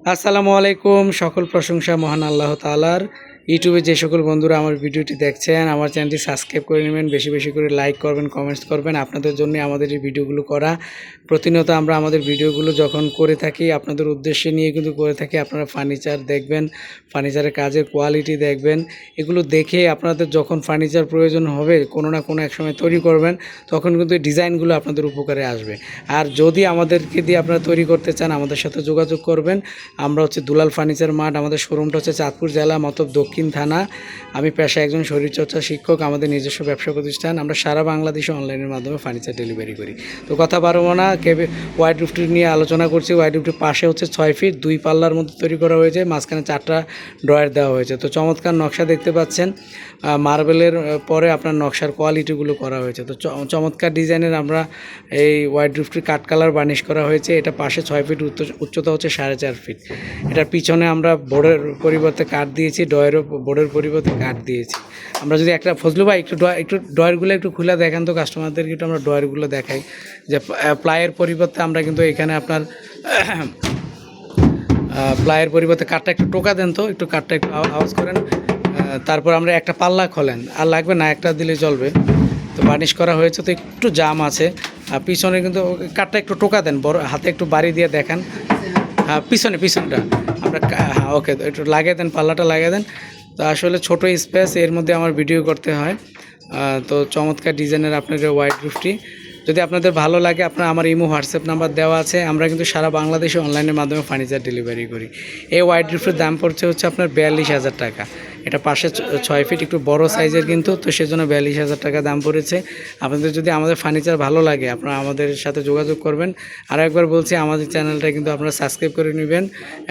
আসসালামু আলাইকুম সকল প্রশংসা মহান আল্লাহ তালার ইউটিউবে যে সকল বন্ধুরা আমার ভিডিওটি দেখছেন, আমার চ্যানেলটি সাবস্ক্রাইব করে নেবেন, বেশি বেশি করে লাইক করবেন কমেন্টস করবেন। আপনাদের জন্য আমাদের এই ভিডিওগুলো করা। প্রতিনিয়ত আমরা আমাদের ভিডিওগুলো যখন করে থাকি, আপনাদের উদ্দেশ্যে নিয়ে কিন্তু করে থাকি। আপনারা ফার্নিচার দেখবেন ফার্নিচারের কাজের কোয়ালিটি দেখবেন। এগুলো দেখে আপনাদের যখন ফার্নিচার প্রয়োজন হবে, কোনো না কোনো এক সময় তৈরি করবেন, তখন কিন্তু এই ডিজাইনগুলো আপনাদের উপকারে আসবে। আর যদি আমাদেরকে দিয়ে আপনারা তৈরি করতে চান, আমাদের সাথে যোগাযোগ করবেন। আমরা হচ্ছে দুলাল ফার্নিচার মাঠ, আমাদের শোরুমটা হচ্ছে চাঁদপুর জেলা, মতলব দক্ষিণ থানা। আমি পেশা একজন শরীরচর্চা শিক্ষক, আমাদের নিজস্ব ব্যবসা প্রতিষ্ঠান। আমরা সারা বাংলাদেশে অনলাইনের মাধ্যমে ফার্নিচার ডেলিভারি করি। তো কথা পারব না, কেবে ওয়াইড রুফটি নিয়ে আলোচনা করছি। ওয়াইড রুফটির পাশে হচ্ছে ছয় ফিট, দুই পাল্লার মধ্যে তৈরি করা হয়েছে। মাঝখানে চারটা ড্রয়ার দেওয়া হয়েছে। তো চমৎকার নকশা দেখতে পাচ্ছেন। মার্বেলের পরে আপনার নকশার কোয়ালিটিগুলো করা হয়েছে। তো চমৎকার ডিজাইনের আমরা এই হোয়াইট রুফটি কাঠ কালার বার্নিশ করা হয়েছে। এটা পাশে ছয় ফিট, উচ্চ- উচ্চতা হচ্ছে সাড়ে চার ফিট। এটার পিছনে আমরা বোর্ডের পরিবর্তে কাঠ দিয়েছি। ডয়েরও বোর্ডের পরিবর্তে কাঠ দিয়েছি। আমরা যদি একটা, ফজলু ভাই, একটু একটু ডয়ারগুলো একটু খুলে দেখান তো কাস্টমারদেরকে একটু আমরা ডয়ারগুলো দেখাই। যে প্লায়ের পরিবর্তে আমরা কিন্তু এখানে আপনার প্লায়ের পরিবর্তে কাঠটা একটু টোকা দেন তো, একটু কাঠটা একটু আওয়া- আওয়াজ করেন। তারপর আমরা একটা পাল্লা খোলেন। আর লাগবে না, একটা দিলে চলবে তো বার্নিশ করা হয়েছে তো একটু জাম আছে। আর পিছনে কিন্তু কাঠটা একটু টোকা দেন, বড়, হাতে একটু বাড়ি দিয়ে দেখান। হ্যাঁ পিছনে, পিছনটা। আমরা হ্যাঁ ওকে একটু লাগিয়ে দেন, পাল্লাটা লাগিয়ে দেন। তো আসলে ছোট স্পেস এর মধ্যে আমার ভিডিও করতে হয়। তো চমৎকার ডিজাইনের আপনার হোয়াইট রুফটি যদি আপনাদের ভালো লাগে, আপনার আমার ইমো, হোয়াটসঅ্যাপ নাম্বার দেওয়া আছে। আমরা কিন্তু সারা বাংলাদেশে অনলাইনের মাধ্যমে ফার্নিচার ডেলিভারি করি। এই হোয়াইট রুফের দাম পড়ছে হচ্ছে আপনার বিয়াল্লিশ হাজার টাকা। এটা পাশে ছয় ফিট একটু বড় সাইজের কিন্তু, তো সেজন্য বিয়াল্লিশ হাজার টাকা দাম পড়েছে। আপনাদের যদি আমাদের ফার্নিচার ভালো লাগে, আপনারা আমাদের সাথে যোগাযোগ করবেন। আর একবার বলছি, আমাদের চ্যানেলটা কিন্তু আপনারা সাবস্ক্রাইব করে নেবেন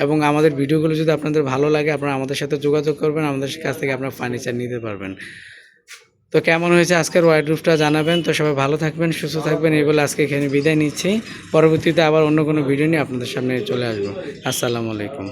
এবং আমাদের ভিডিওগুলো যদি আপনাদের ভালো লাগে, আপনারা আমাদের সাথে যোগাযোগ করবেন, আমাদের কাছ থেকে আপনারা ফার্নিচার নিতে পারবেন। তো কেমন হয়েছে আজকের ওয়াইড রুফটা জানাবেন। তো সবাই ভালো থাকবেন, সুস্থ থাকবেন, এই বলে আজকে এখানে বিদায় নিচ্ছি। পরবর্তীতে আবার অন্য কোনো ভিডিও নিয়ে আপনাদের সামনে চলে আসব। আসসালামু আলাইকুম।